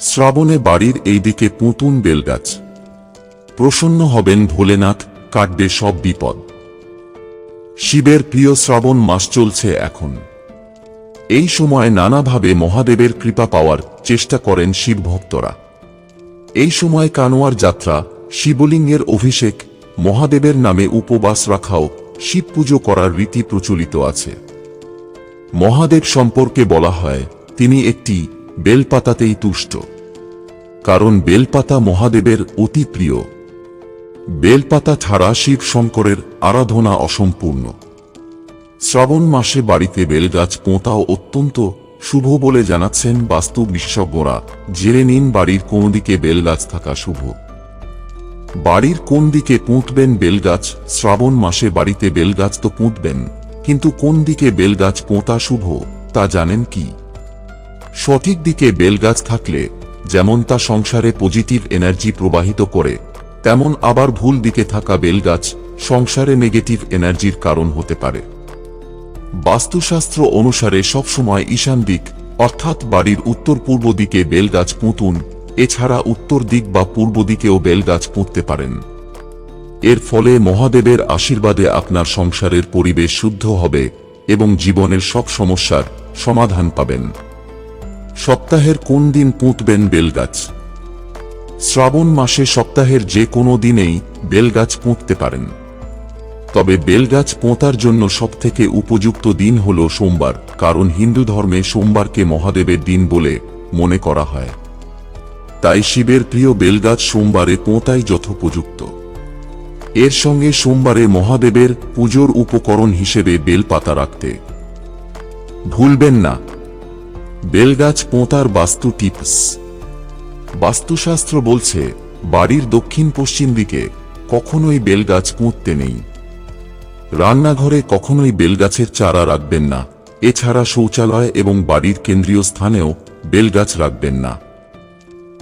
শ্রাবণে বাড়ির এই দিকে পুতুন বেলগাছ। প্রসন্ন হবেন ভোলেনাথ, কাটবে সব বিপদ। শিবের প্রিয় শ্রাবণ মাস চলছে এখন। এই সময় নানাভাবে মহাদেবের কৃপা পাওয়ার চেষ্টা করেন শিব ভক্তরা। এই সময় কানোয়ার যাত্রা, শিবলিঙ্গের অভিষেক, মহাদেবের নামে উপবাস রাখাও শিব পুজো করার রীতি প্রচলিত আছে। মহাদেব সম্পর্কে বলা হয়, তিনি একটি বেলপাতাতেই তুষ্ট। কারণ বেলপাতা মহাদেবের অতি প্রিয়। বেলপাতা ছাড়া শিব শঙ্করের আরাধনা অসম্পূর্ণ। শ্রাবণ মাসে বাড়িতে বেলগাছ পোঁতাও অত্যন্ত শুভ বলে জানাচ্ছেন বাস্তু বিশেষজ্ঞরা জেনে নিন বাড়ির কোন দিকে বেলগাছ থাকা শুভ। বাড়ির কোন দিকে পুঁতবেন বেলগাছ? শ্রাবণ মাসে বাড়িতে বেলগাছ তো পুঁতবেন। কিন্তু কোন দিকে বেলগাছ পোঁতা শুভ, তা জানেন কি? সঠিক দিকে বেলগাছ থাকলে, যেমন তা সংসারে পজিটিভ এনার্জি প্রবাহিত করে, তেমন আবার ভুল দিকে থাকা বেলগাছ সংসারে নেগেটিভ এনার্জির কারণ হতে পারে। বাস্তুশাস্ত্র অনুসারে সবসময় ঈশান দিক, অর্থাৎ বাড়ির উত্তর পূর্ব দিকে বেলগাছ পুঁতুন, এছাড়া উত্তর দিক বা পূর্ব দিকেও বেলগাছ পুঁততে পারেন। এর ফলে মহাদেবের আশীর্বাদে আপনার সংসারের পরিবেশ শুদ্ধ হবে এবং জীবনের সব সমস্যার সমাধান পাবেন। সপ্তাহের কোন দিন পুঁতবেন বেলগাছ? শ্রাবণ মাসে সপ্তাহের যে কোনো দিনেই বেলগাছ পুঁততে পারেন। তবে বেলগাছ পোঁতার জন্য সবথেকে উপযুক্ত দিন হল সোমবার, কারণ হিন্দু ধর্মে সোমবারকে মহাদেবের দিন বলে মনে করা হয়। তাই শিবের প্রিয় বেলগাছ সোমবারে পোঁতাই যথোপযুক্ত। এর সঙ্গে সোমবারে মহাদেবের পুজোর উপকরণ হিসেবে বেলপাতা রাখতে। ভুলবেন না বেলগাছ পোঁতার বাস্তু টিপস। বাস্তুশাস্ত্র বলছে, বাড়ির দক্ষিণ পশ্চিম দিকে কখনোই বেলগাছ পুঁততে নেই। রান্নাঘরে কখনোই বেলগাছের চারা রাখবেন না। এছাড়া শৌচালয় এবং বাড়ির কেন্দ্রীয় স্থানেও বেলগাছ রাখবেন না।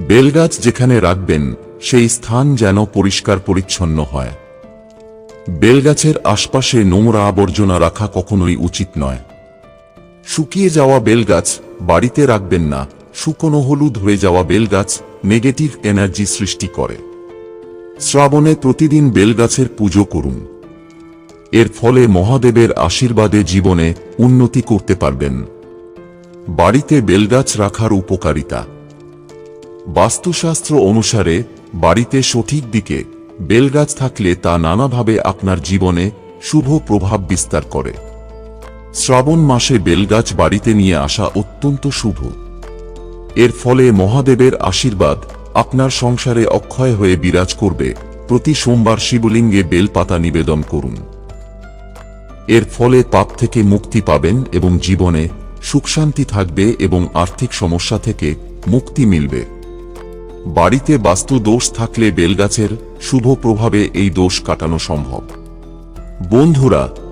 বেলগাছ যেখানে রাখবেন, সেই স্থান যেন পরিষ্কার পরিচ্ছন্ন হয়। বেলগাছের আশপাশে নোংরা আবর্জনা রাখা কখনোই উচিত নয়। শুকিয়ে যাওয়া বেলগাছ বাড়িতে রাখবেন না। শুকনো হলুদ হয়ে যাওয়া বেলগাছ নেগেটিভ এনার্জি সৃষ্টি করে। শ্রাবণে প্রতিদিন বেলগাছের পুজো করুন। এর ফলে মহাদেবের আশীর্বাদে জীবনে উন্নতি করতে পারবেন। বাড়িতে বেলগাছ রাখার উপকারিতা। বাস্তুশাস্ত্র অনুসারে বাড়িতে সঠিক দিকে বেলগাছ থাকলে তা নানাভাবে আপনার জীবনে শুভ প্রভাব বিস্তার করে। শ্রাবণ মাসে বেলগাছ বাড়িতে নিয়ে আসা অত্যন্ত শুভ। এর ফলে মহাদেবের আশীর্বাদ আপনার সংসারে অক্ষয় হয়ে বিরাজ করবে। প্রতি সোমবার শিবলিঙ্গে বেলপাতা নিবেদন করুন। এর ফলে পাপ থেকে মুক্তি পাবেন এবং জীবনে সুখশান্তি থাকবে এবং আর্থিক সমস্যা থেকে মুক্তি মিলবে। বাড়িতে বাস্তু দোষ থাকলে বেলগাছের শুভ প্রভাবে এই দোষ কাটানো সম্ভব। বন্ধুরা